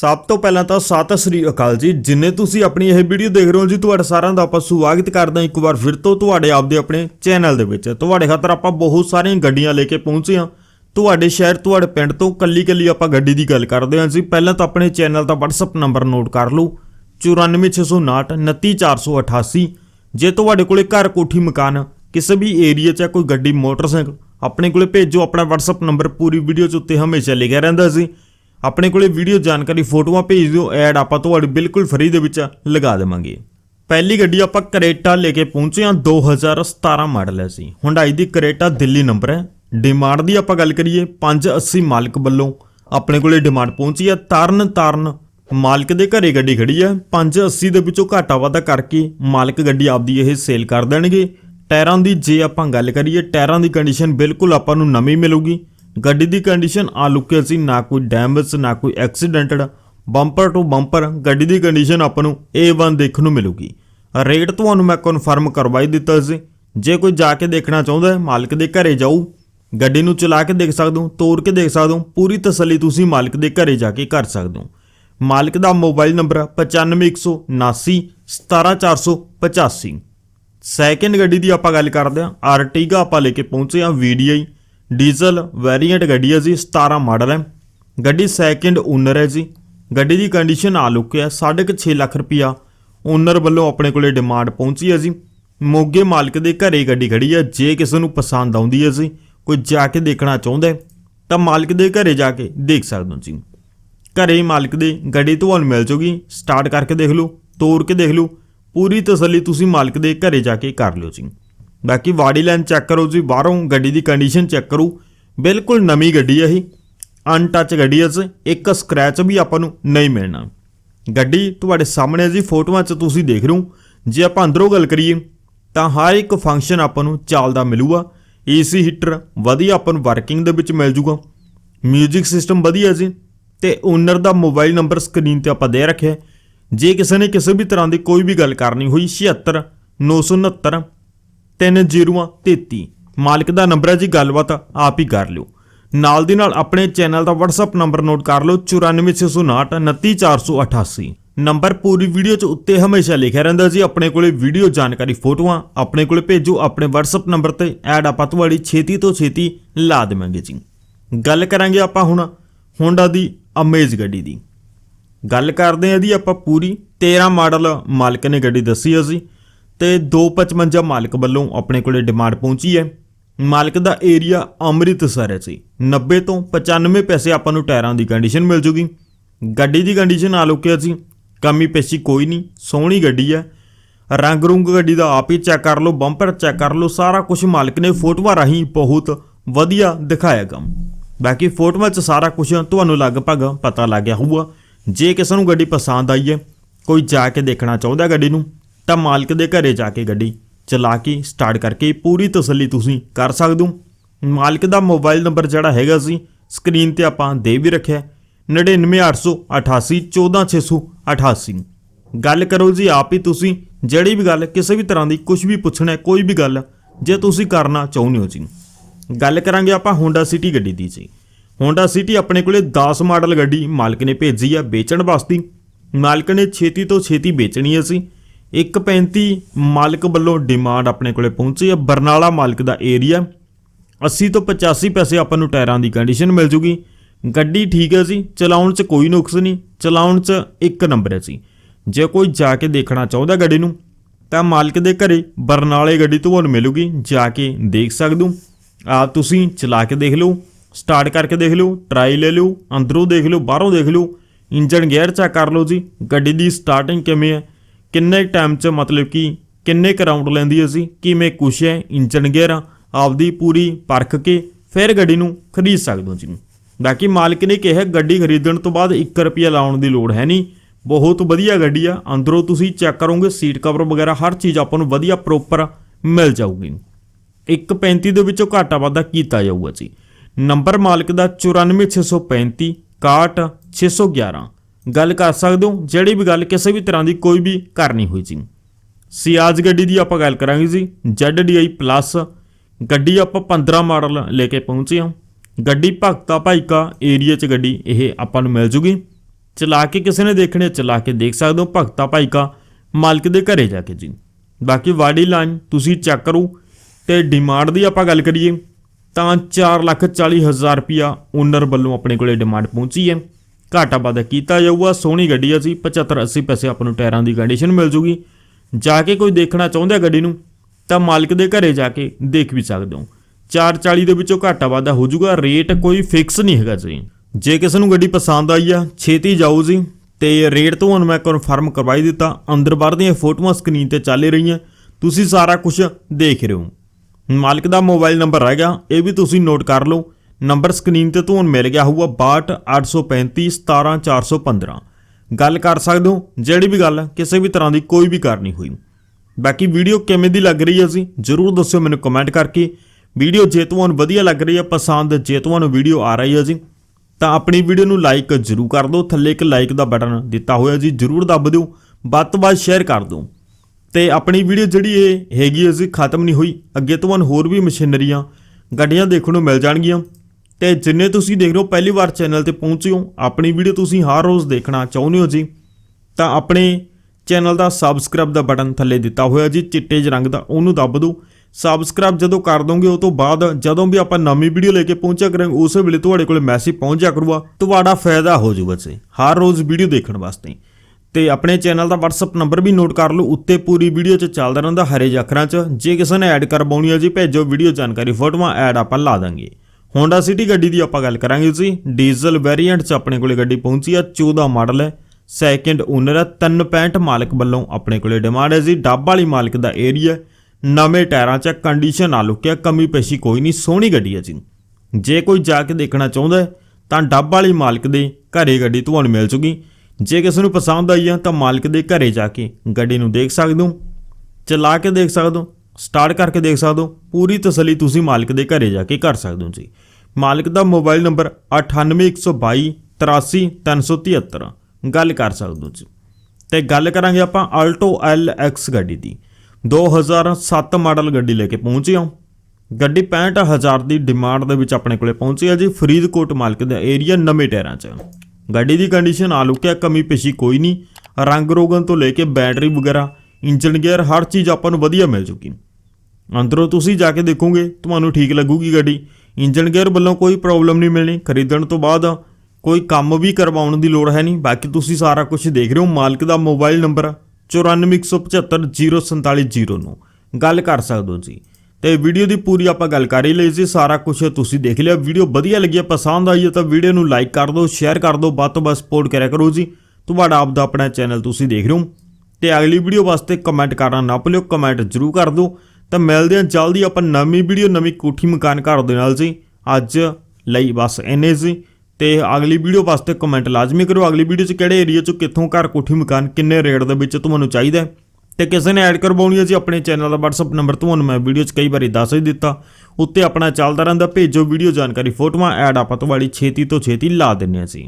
ਸਭ ਤੋਂ ਪਹਿਲਾਂ ਤਾਂ ਸਤਿ ਸ੍ਰੀ ਅਕਾਲ ਜੀ। ਜਿੰਨੇ ਤੁਸੀਂ ਆਪਣੀ ਇਹ ਵੀਡੀਓ ਦੇਖ ਰਹੇ ਹੋ ਜੀ, ਤੁਹਾਡਾ ਸਾਰਿਆਂ ਦਾ ਆਪਾਂ ਸਵਾਗਤ ਕਰਦੇ ਹਾਂ ਇੱਕ ਵਾਰ ਫਿਰ ਤੋਂ ਤੁਹਾਡੇ ਆਪਦੇ ਆਪਣੇ ਚੈਨਲ ਦੇ ਵਿੱਚ। ਤੁਹਾਡੇ ਖਾਤਰ ਆਪਾਂ ਬਹੁਤ ਸਾਰੀਆਂ ਗੱਡੀਆਂ ਲੈ ਕੇ ਪਹੁੰਚੇ ਹਾਂ। ਤੁਹਾਡੇ ਸ਼ਹਿਰ, ਤੁਹਾਡੇ ਪਿੰਡ ਤੋਂ ਕੱਲੀ ਕੱਲੀ ਆਪਾਂ ਗੱਡੀ ਦੀ ਗੱਲ ਕਰਦੇ ਹਾਂ ਜੀ। ਪਹਿਲਾਂ ਤਾਂ ਆਪਣੇ ਚੈਨਲ ਦਾ WhatsApp ਨੰਬਰ ਨੋਟ ਕਰ ਲਓ। 94659 29488 ਜੇ ਤੁਹਾਡੇ ਕੋਲੇ ਘਰ, ਕੋਠੀ, ਮਕਾਨ, ਕਿਸੇ ਵੀ ਏਰੀਆ 'ਚ ਹੈ ਕੋਈ ਗੱਡੀ, ਮੋਟਰਸਾਈਕਲ, ਆਪਣੇ ਕੋਲੇ ਭੇਜੋ। ਆਪਣਾ WhatsApp ਨੰਬਰ ਪੂਰੀ ਵੀਡੀਓ 'ਚ ਉੱਤੇ ਹਮੇਸ਼ਾ ਲਿਖਿਆ ਰਹਿੰਦਾ ਸੀ ਆਪਣੇ ਕੋਲੇ ਵੀਡੀਓ ਜਾਣਕਾਰੀ ਫੋਟੋਆਂ ਭੇਜ ਦਿਓ, ਐਡ ਆਪਾਂ ਤੁਹਾਡੀ ਬਿਲਕੁਲ ਫ੍ਰੀ ਦੇ ਵਿੱਚ ਲਗਾ ਦੇਵਾਂਗੇ। ਪਹਿਲੀ ਗੱਡੀ ਆਪਾਂ ਕਰੇਟਾ ਲੈ ਕੇ ਪਹੁੰਚੇ ਹਾਂ 2017 ਮਾਡਲ ਹੈ ਸੀ। ਹੁੰਡਾਈ ਦੀ ਕਰੇਟਾ ਦਿੱਲੀ ਨੰਬਰ ਹੈ। ਡਿਮਾਂਡ ਦੀ ਆਪਾਂ ਗੱਲ ਕਰੀਏ 580 ਮਾਲਕ ਵੱਲੋਂ ਆਪਣੇ ਕੋਲੇ ਡਿਮਾਂਡ ਪਹੁੰਚੀ ਹੈ। ਤਰਨ ਤਾਰਨ ਮਾਲਕ ਦੇ ਘਰੇ ਗੱਡੀ ਖੜੀ ਹੈ। 580 ਦੇ ਵਿੱਚੋਂ ਘਾਟਾ ਵਾਧਾ ਕਰਕੇ ਮਾਲਕ ਗੱਡੀ ਆਪਦੀ ਇਹ ਸੇਲ ਕਰ ਦੇਣਗੇ। ਟਾਇਰਾਂ ਦੀ ਜੇ ਆਪਾਂ ਗੱਲ ਕਰੀਏ, ਟਾਇਰਾਂ ਦੀ ਕੰਡੀਸ਼ਨ ਬਿਲਕੁਲ ਆਪਾਂ ਨੂੰ ਨਵੀਂ ਮਿਲੂਗੀ। ਗੱਡੀ ਦੀ ਕੰਡੀਸ਼ਨ ਆ ਲੁੱਕੇ ਸੀ, ਨਾ ਕੋਈ ਡੈਮੇਜ ਨਾ ਕੋਈ ਐਕਸੀਡੈਂਟਡ ਬੰਪਰ ਟੂ ਬੰਪਰ ਗੱਡੀ ਦੀ ਕੰਡੀਸ਼ਨ ਆਪਾਂ ਨੂੰ A1 ਦੇਖਣ ਨੂੰ ਮਿਲੂਗੀ। ਰੇਟ ਤੁਹਾਨੂੰ ਮੈਂ ਕਨਫਰਮ ਕਰਵਾਈ ਦਿੱਤਾ ਸੀ। ਜੇ ਕੋਈ ਜਾ ਕੇ ਦੇਖਣਾ ਚਾਹੁੰਦਾ ਹੈ, ਮਾਲਕ ਦੇ ਘਰੇ ਜਾਊ। ਗੱਡੀ ਨੂੰ ਚਲਾ ਕੇ ਦੇਖ ਸਕਦੇ ਹੋ, ਤੋੜ ਕੇ ਦੇਖ ਸਕਦੇ ਹੋ, ਪੂਰੀ ਤਸੱਲੀ ਤੁਸੀਂ ਮਾਲਕ ਦੇ ਘਰੇ ਜਾ ਕੇ ਕਰ ਸਕਦੇ ਹੋ। ਮਾਲਕ ਦਾ ਮੋਬਾਈਲ ਨੰਬਰ 9517 17485 ਸੈਕਿੰਡ ਗੱਡੀ ਦੀ ਆਪਾਂ ਗੱਲ ਕਰਦੇ ਹਾਂ, ਆਰਟੀਗਾ ਆਪਾਂ ਲੈ ਕੇ ਪਹੁੰਚੇ ਹਾਂ VDI ਡੀਜ਼ਲ ਵੈਰੀਐਂਟ ਗੱਡੀ ਹੈ ਜੀ 17 ਮਾਡਲ ਹੈ। ਗੱਡੀ ਸੈਕਿੰਡ ਓਨਰ ਹੈ ਜੀ। ਗੱਡੀ ਦੀ ਕੰਡੀਸ਼ਨ ਆ ਲੁੱਕ ਹੈ 6.5 ਲੱਖ ਰੁਪਿਆ ਓਨਰ ਵੱਲੋਂ ਆਪਣੇ ਕੋਲੇ ਡਿਮਾਂਡ ਪਹੁੰਚੀ ਹੈ ਜੀ। ਮੋਗੇ ਮਾਲਕ ਦੇ ਘਰੇ ਗੱਡੀ ਖੜੀ ਹੈ, ਜੇ ਕਿਸੇ ਨੂੰ ਪਸੰਦ ਆਉਂਦੀ ਹੈ ਜੀ, ਕੋਈ ਜਾ ਕੇ ਦੇਖਣਾ ਚਾਹੁੰਦਾ ਤਾਂ ਮਾਲਕ ਦੇ ਘਰੇ ਜਾ ਕੇ ਦੇਖ ਸਕਦੇ ਹੋ ਜੀ। ਘਰੇ ਹੀ ਮਾਲਕ ਦੇ ਗੱਡੀ ਤੁਹਾਨੂੰ ਮਿਲ ਜੂਗੀ। ਸਟਾਰਟ ਕਰਕੇ ਦੇਖ ਲਓ ਤੋੜ ਕੇ ਦੇਖ ਲਓ। ਪੂਰੀ ਤਸੱਲੀ ਤੁਸੀਂ ਮਾਲਕ ਦੇ ਘਰੇ ਜਾ ਕੇ ਕਰ ਲਿਓ ਜੀ। ਬਾਕੀ ਬਾਡੀ ਲਾਈਨ ਚੈੱਕ ਕਰੋ ਜੀ ਬਾਹਰੋਂ ਗੱਡੀ ਦੀ ਕੰਡੀਸ਼ਨ ਚੈੱਕ ਕਰੋ। ਬਿਲਕੁਲ ਨਵੀਂ ਗੱਡੀ ਹੈ ਇਹ। ਅਨਟੱਚ ਗੱਡੀ ਹੈ ਜੀ ਇੱਕ ਸਕ੍ਰੈਚ ਵੀ ਆਪਾਂ ਨੂੰ ਨਹੀਂ ਮਿਲਣਾ। ਗੱਡੀ ਤੁਹਾਡੇ ਸਾਹਮਣੇ ਜੀ, ਫੋਟੋਆਂ 'ਚ ਤੁਸੀਂ ਦੇਖ ਰਹੇ ਹੋ। ਜੇ ਆਪਾਂ ਅੰਦਰੋਂ ਗੱਲ ਕਰੀਏ, ਤਾਂ ਹਰ ਇੱਕ ਫੰਕਸ਼ਨ ਆਪਾਂ ਨੂੰ ਚੱਲਦਾ ਮਿਲੂਗਾ। ਏਸੀ ਹੀਟਰ ਵਧੀਆ ਆਪਾਂ ਨੂੰ ਵਰਕਿੰਗ ਦੇ ਵਿੱਚ ਮਿਲ ਜੂਗਾ। ਮਿਊਜ਼ਿਕ ਸਿਸਟਮ ਵਧੀਆ ਜੀ। ਤੇ ਓਨਰ ਦਾ ਮੋਬਾਈਲ ਨੰਬਰ ਸਕਰੀਨ ਤੇ ਆਪਾਂ ਦੇ ਰੱਖਿਆ। ਜੇ ਕਿਸੇ ਨੇ ਕਿਸੇ ਵੀ ਤਰ੍ਹਾਂ ਦੀ ਕੋਈ ਵੀ ਗੱਲ ਕਰਨੀ ਹੋਈ 76 969 3033 ਮਾਲਕ ਦਾ ਨੰਬਰ ਹੈ ਜੀ, ਗੱਲਬਾਤ ਆਪ ਹੀ ਕਰ ਲਿਓ। ਨਾਲ ਦੀ ਨਾਲ ਆਪਣੇ ਚੈਨਲ ਦਾ WhatsApp ਨੰਬਰ ਨੋਟ ਕਰ ਲਓ 94659 29488 ਨੰਬਰ ਪੂਰੀ ਵੀਡੀਓ 'ਚ ਉੱਤੇ ਹਮੇਸ਼ਾ ਲਿਖਿਆ ਰਹਿੰਦਾ ਜੀ, ਆਪਣੇ ਕੋਲੇ ਵੀਡੀਓ ਜਾਣਕਾਰੀ ਫੋਟੋਆਂ, ਆਪਣੇ ਕੋਲੇ ਭੇਜੋ, ਆਪਣੇ WhatsApp ਨੰਬਰ ਤੇ ਐਡ ਆਪਾਂ ਤੁਹਾਡੀ ਛੇਤੀ ਤੋਂ ਛੇਤੀ ਲਾ ਦੇਵਾਂਗੇ ਜੀ। ਗੱਲ ਕਰਾਂਗੇ ਆਪਾਂ ਹੁਣ ਹੋਂਡਾ ਦੀ ਅਮੇਜ਼ ਗੱਡੀ ਦੀ। ਗੱਲ ਕਰਦੇ ਆ ਇਹਦੀ ਆਪਾਂ ਪੂਰੀ। 13 ਮਾਡਲ ਮਾਲਕ ਨੇ ਗੱਡੀ ਦੱਸੀ ਹੈ ਜੀ। ਤੇ 255 ਮਾਲਕ ਵੱਲੋਂ ਆਪਣੇ ਕੋਲੇ ਡਿਮਾਂਡ ਪਹੁੰਚੀ ਹੈ। ਮਾਲਕ ਦਾ ਏਰੀਆ ਅੰਮ੍ਰਿਤਸਰ ਹੈ ਜੀ। 90 ਤੋਂ 95 ਪੈਸੇ ਆਪਾਂ ਨੂੰ ਟਾਇਰਾਂ ਦੀ ਕੰਡੀਸ਼ਨ ਮਿਲ ਜੂਗੀ। ਗੱਡੀ ਦੀ ਕੰਡੀਸ਼ਨ ਆ ਲੁਕਿਆ ਸੀ ਕਮੀ ਪੇਸ਼ੀ ਕੋਈ ਨਹੀਂ, ਸੋਹਣੀ ਗੱਡੀ ਹੈ। ਰੰਗ ਰੁੰਗ ਗੱਡੀ ਦਾ ਆਪ ਹੀ ਚੈੱਕ ਕਰ ਲਓ, ਬੰਪਰ ਚੈੱਕ ਕਰ ਲਓ, ਸਾਰਾ ਕੁਝ ਮਾਲਕ ਨੇ ਫੋਟੋਆਂ ਰਾਹੀਂ ਬਹੁਤ ਵਧੀਆ ਦਿਖਾਇਆ ਕੰਮ। ਬਾਕੀ ਫੋਟੋਆਂ 'ਚ ਸਾਰਾ ਕੁਝ ਤੁਹਾਨੂੰ ਲਗਭਗ ਪਤਾ ਲੱਗ ਗਿਆ ਹੋਊਗਾ। ਜੇ ਕਿਸੇ ਨੂੰ ਗੱਡੀ ਪਸੰਦ ਆਈ ਹੈ, ਕੋਈ ਜਾ ਕੇ ਦੇਖਣਾ ਚਾਹੁੰਦਾ ਗੱਡੀ ਨੂੰ ਤਾਂ ਮਾਲਕ ਦੇ ਘਰੇ ਜਾ ਕੇ ਗੱਡੀ ਚਲਾ ਕੇ ਸਟਾਰਟ ਕਰਕੇ ਪੂਰੀ ਤਸੱਲੀ ਤੁਸੀਂ ਕਰ ਸਕਦੇ ਹੋ। ਮਾਲਕ ਦਾ ਮੋਬਾਈਲ ਨੰਬਰ ਜਿਹੜਾ ਹੈਗਾ ਸੀ ਸਕਰੀਨ ਤੇ ਆਪਾਂ ਦੇ ਵੀ ਰੱਖਿਆ 99888 14688 ਗੱਲ ਕਰੋ ਜੀ ਆਪ ਹੀ ਤੁਸੀਂ, ਜਿਹੜੀ ਵੀ ਗੱਲ, ਕਿਸੇ ਵੀ ਤਰ੍ਹਾਂ ਦੀ ਕੁਝ ਵੀ ਪੁੱਛਣਾ ਕੋਈ ਵੀ ਗੱਲ, ਜੇ ਤੁਸੀਂ ਕਰਨਾ ਚਾਹੁੰਦੇ ਹੋ ਜੀ। ਗੱਲ ਕਰਾਂਗੇ ਆਪਾਂ ਹੋਂਡਾ ਸਿਟੀ ਗੱਡੀ ਦੀ ਜੀ। ਹੋਂਡਾ ਸਿਟੀ ਆਪਣੇ ਕੋਲੇ 10 ਮਾਡਲ ਗੱਡੀ ਮਾਲਕ ਨੇ ਭੇਜੀ ਆ ਵੇਚਣ ਵਾਸਤੇ। ਮਾਲਕ ਨੇ ਛੇਤੀ ਤੋਂ ਛੇਤੀ ਵੇਚਣੀ ਹੈ ਸੀ 135 ਮਾਲਕ ਵੱਲੋਂ ਡਿਮਾਂਡ ਆਪਣੇ ਕੋਲੇ ਪਹੁੰਚੀ ਹੈ। ਬਰਨਾਲਾ ਮਾਲਕ ਦਾ ਏਰੀਆ 80 ਤੋਂ 85 ਪੈਸੇ ਆਪਾਂ ਨੂੰ ਟਾਇਰਾਂ ਦੀ ਕੰਡੀਸ਼ਨ ਮਿਲ ਜੂਗੀ। ਗੱਡੀ ਠੀਕ ਹੈ ਜੀ, ਚਲਾਉਣ 'ਚ ਕੋਈ ਨੁਕਸ ਨਹੀਂ। ਚਲਾਉਣ 'ਚ ਇੱਕ ਨੰਬਰ ਹੈ ਜੀ। ਜੇ ਕੋਈ ਜਾ ਕੇ ਦੇਖਣਾ ਚਾਹੁੰਦਾ ਗੱਡੀ ਨੂੰ, ਤਾਂ ਮਾਲਕ ਦੇ ਘਰੇ ਬਰਨਾਲੇ ਗੱਡੀ ਤੁਹਾਨੂੰ ਮਿਲੂਗੀ, ਜਾ ਕੇ ਦੇਖ ਸਕਦੇ। ਆ ਤੁਸੀਂ ਚਲਾ ਕੇ ਦੇਖ ਲਓ ਸਟਾਰਟ ਕਰਕੇ ਦੇਖ ਲਓ ਟਰਾਈ ਲੈ ਲਓ, ਅੰਦਰੋਂ ਦੇਖ ਲਓ, ਬਾਹਰੋਂ ਦੇਖ ਲਓ ਇੰਜਨ ਗੇਅਰ ਚੈੱਕ ਕਰ ਲਓ ਜੀ। ਗੱਡੀ ਦੀ ਸਟਾਰਟਿੰਗ ਕਿਵੇਂ ਹੈ? ਕਿੰਨੇ ਟਾਈਮ 'ਚ ਮਤਲਬ ਕਿ ਕਿੰਨੇ ਕੁ ਰਾਊਂਡ ਲੈਂਦੀ ਹੈ ਸੀ ਕਿਵੇਂ ਕੁਛ ਹੈ? ਇੰਜਨ ਗੇਅਰ ਆਪਦੀ ਪੂਰੀ ਪਰਖ ਕੇ ਫਿਰ ਗੱਡੀ ਨੂੰ ਖਰੀਦ ਸਕਦੇ ਹੋ ਜੀ ਬਾਕੀ ਮਾਲਕ ਨੇ ਕਿਹਾ, ਗੱਡੀ ਖਰੀਦਣ ਤੋਂ ਬਾਅਦ 1 ਰੁਪਿਆ ਲਾਉਣ ਦੀ ਲੋੜ ਹੈ ਨਹੀਂ। ਬਹੁਤ ਵਧੀਆ ਗੱਡੀ ਆ। ਅੰਦਰੋਂ ਤੁਸੀਂ ਚੈੱਕ ਕਰੋਗੇ ਸੀਟ ਕਵਰ ਵਗੈਰਾ, ਹਰ ਚੀਜ਼ ਆਪਾਂ ਨੂੰ ਵਧੀਆ ਪ੍ਰੋਪਰ ਮਿਲ ਜਾਊਗੀ। 135 ਦੇ ਵਿੱਚੋਂ ਘਾਟਾ ਵਾਧਾ ਕੀਤਾ ਜਾਊਗਾ ਜੀ। ਨੰਬਰ ਮਾਲਕ ਦਾ 94635 611 ਗੱਲ ਕਰ ਸਕਦੇ ਹੋ, ਜਿਹੜੀ ਵੀ ਗੱਲ ਕਿਸੇ ਵੀ ਤਰ੍ਹਾਂ ਦੀ ਕੋਈ ਵੀ ਕਰਨੀ ਹੋਈ ਜੀ। ਸਿਆਜ ਗੱਡੀ ਦੀ ਆਪਾਂ ਗੱਲ ਕਰਾਂਗੇ ਜੀ। ZDI ਪਲੱਸ ਗੱਡੀ ਆਪਾਂ 15 ਮਾਡਲ ਲੈ ਕੇ ਪਹੁੰਚੇ ਹਾਂ। ਗੱਡੀ ਭਗਤਾ ਭਾਈਕਾ ਏਰੀਆ 'ਚ ਗੱਡੀ ਇਹ ਆਪਾਂ ਨੂੰ ਮਿਲ ਜੂਗੀ। ਚਲਾ ਕੇ ਕਿਸੇ ਨੇ ਦੇਖਣੇ ਚਲਾ ਕੇ ਦੇਖ ਸਕਦੇ ਹੋ, ਭਗਤਾ ਭਾਈਕਾ ਮਾਲਕ ਦੇ ਘਰੇ ਜਾ ਕੇ ਜੀ। ਬਾਕੀ ਵਾੜੀ ਲਾਈਨ ਤੁਸੀਂ ਚੈੱਕ ਕਰੋ ਤੇ ਡਿਮਾਂਡ ਦੀ ਆਪਾਂ ਗੱਲ ਕਰੀਏ ਤਾਂ 440000 ਰੁਪਿਆ ਓਨਰ ਵੱਲੋਂ ਆਪਣੇ ਕੋਲੇ ਡਿਮਾਂਡ ਪਹੁੰਚੀ ਹੈ। ਘਾਟਾ ਵਾਧਾ ਕੀਤਾ ਜਾਊਗਾ, ਸੋਹਣੀ ਗੱਡੀ ਆ ਜੀ 75 80 ਪੈਸੇ ਆਪਾਂ ਨੂੰ ਟਾਇਰਾਂ ਦੀ ਕੰਡੀਸ਼ਨ ਮਿਲ ਜੂਗੀ। ਜਾ ਕੇ ਕੋਈ ਦੇਖਣਾ ਚਾਹੁੰਦਾ ਗੱਡੀ ਨੂੰ, ਤਾਂ ਮਾਲਕ ਦੇ ਘਰੇ ਜਾ ਕੇ ਦੇਖ ਵੀ ਸਕਦੇ ਹੋ। 440 ਦੇ ਵਿੱਚੋਂ ਘਾਟਾ ਵਾਧਾ ਹੋ ਜਾਊਗਾ ਰੇਟ ਕੋਈ ਫਿਕਸ ਨਹੀਂ ਹੈਗਾ ਜੀ। ਜੇ ਕਿਸੇ ਨੂੰ ਗੱਡੀ ਪਸੰਦ ਆਈ ਆ, ਛੇਤੀ ਜਾਓ ਜੀ, ਤੇ ਰੇਟ ਤੋਂ ਹੁਣ ਮੈਂ ਕਨਫਰਮ ਕਰਵਾਈ ਦਿੱਤਾ। ਅੰਦਰ ਬਾਹਰ ਦੀਆਂ ਫੋਟੋਆਂ ਸਕਰੀਨ ਤੇ ਚੱਲ ਰਹੀਆਂ, ਤੁਸੀਂ ਸਾਰਾ ਕੁਝ ਦੇਖ ਰਹੇ ਹੋ। ਮਾਲਕ ਦਾ ਮੋਬਾਈਲ ਨੰਬਰ ਹੈਗਾ ਇਹ ਵੀ ਤੁਸੀਂ ਨੋਟ ਕਰ ਲਓ। ਨੰਬਰ ਸਕਰੀਨ ਤੇ ਤੁਹਾਨੂੰ ਮਿਲ ਗਿਆ ਹੋਊਗਾ 62835 17415 ਗੱਲ ਕਰ ਸਕਦੇ ਹੋ, ਜਿਹੜੀ ਵੀ ਗੱਲ, ਕਿਸੇ ਵੀ ਤਰ੍ਹਾਂ ਦੀ ਕੋਈ ਵੀ ਕਰਨੀ ਹੋਈ। ਬਾਕੀ ਵੀਡੀਓ ਕਿਵੇਂ ਦੀ ਲੱਗ ਰਹੀ ਹੈ ਜੀ, ਜਰੂਰ ਦੱਸਿਓ ਮੈਨੂੰ ਕਮੈਂਟ ਕਰਕੇ। ਵੀਡੀਓ ਜੇ ਤੁਹਾਨੂੰ ਵਧੀਆ ਲੱਗ ਰਹੀ ਹੈ, ਪਸੰਦ ਜੇ ਤੁਹਾਨੂੰ ਵੀਡੀਓ ਆ ਰਹੀ ਹੈ ਜੀ। ਤਾਂ ਆਪਣੀ ਵੀਡੀਓ ਨੂੰ ਲਾਈਕ ਜਰੂਰ ਕਰ ਦਿਓ, ਥੱਲੇ ਇੱਕ ਲਾਈਕ ਦਾ ਬਟਨ ਦਿੱਤਾ ਹੋਇਆ ਜੀ, ਜਰੂਰ ਦੱਬ ਦਿਓ, ਵੱਧ ਤੋਂ ਵੱਧ ਸ਼ੇਅਰ ਕਰ ਦਿਓ। ਤੇ ਆਪਣੀ ਵੀਡੀਓ ਜਿਹੜੀ ਇਹ ਹੈਗੀ ਹੈ ਜੀ, ਖਤਮ ਨਹੀਂ ਹੋਈ, ਅੱਗੇ ਤੁਹਾਨੂੰ ਹੋਰ ਵੀ ਮਸ਼ੀਨਰੀਆਂ, ਗੱਡੀਆਂ ਦੇਖਣ ਨੂੰ ਮਿਲ ਜਾਣਗੀਆਂ। ਤੇ ਜਿੰਨੇ ਤੁਸੀਂ ਦੇਖ ਰਹੇ ਹੋ, ਪਹਿਲੀ ਵਾਰ ਚੈਨਲ ਤੇ ਪਹੁੰਚੇ ਹੋ, ਆਪਣੀ ਵੀਡੀਓ ਤੁਸੀਂ ਹਰ ਰੋਜ਼ ਦੇਖਣਾ ਚਾਹੁੰਦੇ ਹੋ ਜੀ, ਤਾਂ ਆਪਣੇ ਚੈਨਲ ਦਾ ਸਬਸਕ੍ਰਾਈਬ ਦਾ ਬਟਨ ਥੱਲੇ ਦਿੱਤਾ ਹੋਇਆ ਜੀ, ਚਿੱਟੇ ਜਿਹੇ ਰੰਗ ਦਾ, ਉਹਨੂੰ ਦੱਬ ਦਿਓ। ਸਬਸਕ੍ਰਾਈਬ ਜਦੋਂ ਕਰ ਦੋਗੇ, ਉਹ ਤੋਂ ਬਾਅਦ ਜਦੋਂ ਵੀ ਆਪਾਂ ਨਵੀਂ ਵੀਡੀਓ ਲੈ ਕੇ ਪਹੁੰਚਿਆ ਕਰਾਂਗੇ, ਉਸੇ ਵੇਲੇ ਤੁਹਾਡੇ ਕੋਲ ਮੈਸੇਜ ਪਹੁੰਚ ਜਾ ਕਰੂਗਾ, ਤੁਹਾਡਾ ਫਾਇਦਾ ਹੋ ਜਾਊਗਾ ਜੀ। ਹਰ ਰੋਜ਼ ਵੀਡੀਓ ਦੇਖਣ ਵਾਸਤੇ। ਤੇ ਆਪਣੇ ਚੈਨਲ ਦਾ WhatsApp ਨੰਬਰ ਵੀ ਨੋਟ ਕਰ ਲਓ, ਉੱਤੇ ਪੂਰੀ ਵੀਡੀਓ 'ਚ ਚੱਲਦਾ ਰਹਿੰਦਾ ਹਰੇ ਅੱਖਰਾਂ 'ਚ। ਜੇ ਕਿਸੇ ਨੇ ਐਡ ਕਰਵਾਉਣੀ ਹੈ ਜੀ, ਭੇਜੋ ਵੀਡੀਓ ਜਾਣਕਾਰੀ ਫੋਟੋਆਂ ਐਡ ਆਪਾਂ ਲਾ ਦਾਂਗੇ। Honda City ਗੱਡੀ ਦੀ ਆਪਾਂ ਗੱਲ ਕਰਾਂਗੇ ਜੀ। ਡੀਜ਼ਲ ਵੇਰੀਐਂਟ 'ਚ ਆਪਣੇ ਕੋਲੇ ਗੱਡੀ ਪਹੁੰਚੀ ਆ 14 ਮਾਡਲ ਹੈ। ਸੈਕਿੰਡ ਓਨਰ ਹੈ 365 ਮਾਲਕ ਵੱਲੋਂ ਆਪਣੇ ਕੋਲੇ ਡਿਮਾਂਡ ਹੈ ਜੀ। ਡੱਬ ਵਾਲੀ ਮਾਲਕ ਦਾ ਏਰੀਆ ਨਵੇਂ ਟਾਇਰਾਂ 'ਚ ਕੰਡੀਸ਼ਨ ਆ ਲੁਕਿਆ, ਕਮੀ ਪੇਸ਼ੀ ਕੋਈ ਨਹੀਂ, ਸੋਹਣੀ ਗੱਡੀ ਹੈ ਜੀ। ਜੇ ਕੋਈ ਜਾ ਕੇ ਦੇਖਣਾ ਚਾਹੁੰਦਾ ਤਾਂ ਡੱਬ ਵਾਲੀ ਮਾਲਕ ਦੇ ਘਰੇ ਗੱਡੀ ਤੁਹਾਨੂੰ ਮਿਲ ਜੂਗੀ। ਜੇ ਕਿਸੇ ਨੂੰ ਪਸੰਦ ਆਈ ਆ, ਤਾਂ ਮਾਲਕ ਦੇ ਘਰੇ ਜਾ ਕੇ ਗੱਡੀ ਨੂੰ ਦੇਖ ਸਕਦੇ ਹੋ। ਚਲਾ ਕੇ ਦੇਖ ਸਕਦੇ ਹੋ। ਸਟਾਰਟ ਕਰਕੇ ਦੇਖ ਸਕਦੇ ਹੋ, ਪੂਰੀ ਤਸੱਲੀ ਤੁਸੀਂ ਮਾਲਕ ਦੇ ਘਰੇ ਜਾ ਕੇ ਕਰ ਸਕਦੇ ਹੋ ਜੀ। ਮਾਲਕ ਦਾ ਮੋਬਾਈਲ ਨੰਬਰ 98122 83373 ਗੱਲ ਕਰ ਸਕਦੇ ਹੋ ਜੀ। ਤੇ ਗੱਲ ਕਰਾਂਗੇ ਆਪਾਂ ਆਲਟੋ LX ਗੱਡੀ ਦੀ। 2007 ਮਾਡਲ ਗੱਡੀ ਲੈ ਕੇ ਪਹੁੰਚੇ ਹਾਂ। ਗੱਡੀ 65000 ਦੀ ਡਿਮਾਂਡ ਦੇ ਵਿੱਚ ਆਪਣੇ ਕੋਲੇ ਪਹੁੰਚੀ ਹੈ ਜੀ। ਫਰੀਦਕੋਟ ਮਾਲਕ ਦਾ ਏਰੀਆ ਨਵੇਂ ਟਾਇਰਾਂ 'ਚ। ਗੱਡੀ ਦੀ ਕੰਡੀਸ਼ਨ ਆ ਲੁਕਿਆ, ਕਮੀ ਪੇਸ਼ੀ ਕੋਈ ਨਹੀਂ। ਰੰਗ ਰੋਗਨ ਤੋਂ ਲੈ ਕੇ ਬੈਟਰੀ ਵਗੈਰਾ ਇੰਜਨ ਗੇਅਰ ਹਰ ਚੀਜ਼ ਆਪਾਂ ਨੂੰ ਵਧੀਆ ਮਿਲ ਚੁੱਕੀ। ਅੰਦਰੋਂ ਤੁਸੀਂ ਜਾ ਕੇ ਦੇਖੋਗੇ, ਤੁਹਾਨੂੰ ਠੀਕ ਲੱਗੂਗੀ ਗੱਡੀ। ਇੰਜਨ ਗੇਅਰ ਵੱਲੋਂ ਕੋਈ ਪ੍ਰੋਬਲਮ ਨਹੀਂ ਮਿਲਣੀ। ਖਰੀਦਣ ਤੋਂ ਬਾਅਦ ਕੋਈ ਕੰਮ ਵੀ ਕਰਵਾਉਣ ਦੀ ਲੋੜ ਹੈ ਨਹੀਂ। ਬਾਕੀ ਤੁਸੀਂ ਸਾਰਾ ਕੁਝ ਦੇਖ ਰਹੇ ਹੋ। ਮਾਲਕ ਦਾ ਮੋਬਾਈਲ ਨੰਬਰ 9417704709 ਗੱਲ ਕਰ ਸਕਦੇ ਹੋ ਜੀ। ਤੇ ਵੀਡੀਓ ਦੀ ਪੂਰੀ ਆਪਾਂ ਗੱਲ ਕਰ ਹੀ ਲਈ ਸੀ ਸਾਰਾ ਕੁਝ ਤੁਸੀਂ ਦੇਖ ਲਿਆ। ਵੀਡੀਓ ਵਧੀਆ ਲੱਗੀ ਹੈ ਪਸੰਦ ਆਈ ਹੈ ਤਾਂ ਵੀਡੀਓ ਨੂੰ ਲਾਈਕ ਕਰ ਦਿਓ ਸ਼ੇਅਰ ਕਰ ਦਿਓ, ਵੱਧ ਤੋਂ ਵੱਧ ਸਪੋਰਟ ਕਰਿਆ ਕਰੋ ਜੀ। ਤੁਹਾਡਾ ਆਪ ਦਾ ਆਪਣਾ ਚੈਨਲ ਤੁਸੀਂ ਦੇਖ ਰਹੇ ਹੋ। ਤੇ ਅਗਲੀ ਵੀਡੀਓ ਵਾਸਤੇ ਕਮੈਂਟ ਕਰਨਾ ਨਾ ਭੁੱਲਿਓ। ਕਮੈਂਟ ਜ਼ਰੂਰ ਕਰ ਦਿਓ। ਤਾਂ ਮਿਲਦੇ ਹਾਂ ਜਲਦੀ, ਆਪਾਂ ਨਵੀਂ ਵੀਡੀਓ ਨਵੀਂ ਕੋਠੀ ਮਕਾਨ ਘਰ ਦੇ ਨਾਲ ਜੀ। ਅੱਜ ਲਈ ਬਸ ਇੰਨੇ ਜੀ। ਤੇ ਅਗਲੀ ਵੀਡੀਓ ਵਾਸਤੇ ਕਮੈਂਟ ਲਾਜ਼ਮੀ ਕਰੋ ਅਗਲੀ ਵੀਡੀਓ 'ਚ ਕਿਹੜੇ ਏਰੀਆ 'ਚ ਕਿੱਥੋਂ ਘਰ ਕੋਠੀ ਮਕਾਨ, ਕਿੰਨੇ ਰੇਟ ਦੇ ਵਿੱਚ ਤੁਹਾਨੂੰ ਚਾਹੀਦਾ ਹੈ? ਤੇ ਕਿਸੇ ਨੇ ਐਡ ਕਰਵਾਉਣੀ ਹੈ ਜੀ, ਆਪਣੇ ਚੈਨਲ ਦਾ WhatsApp ਨੰਬਰ ਤੁਹਾਨੂੰ ਮੈਂ ਵੀਡੀਓ 'ਚ ਕਈ ਵਾਰੀ ਦੱਸ ਹੀ ਦਿੱਤਾ। ਉੱਤੇ ਆਪਣਾ ਚੱਲਦਾ ਰਹਿੰਦਾ, ਭੇਜੋ ਵੀਡੀਓ ਜਾਣਕਾਰੀ, ਫੋਟੋਆਂ ਐਡ ਆਪਾਂ ਤੁਹਾਡੀ ਛੇਤੀ ਤੋਂ ਛੇਤੀ ਲਾ ਦਿੰਨੇ ਹਾਂ ਜੀ।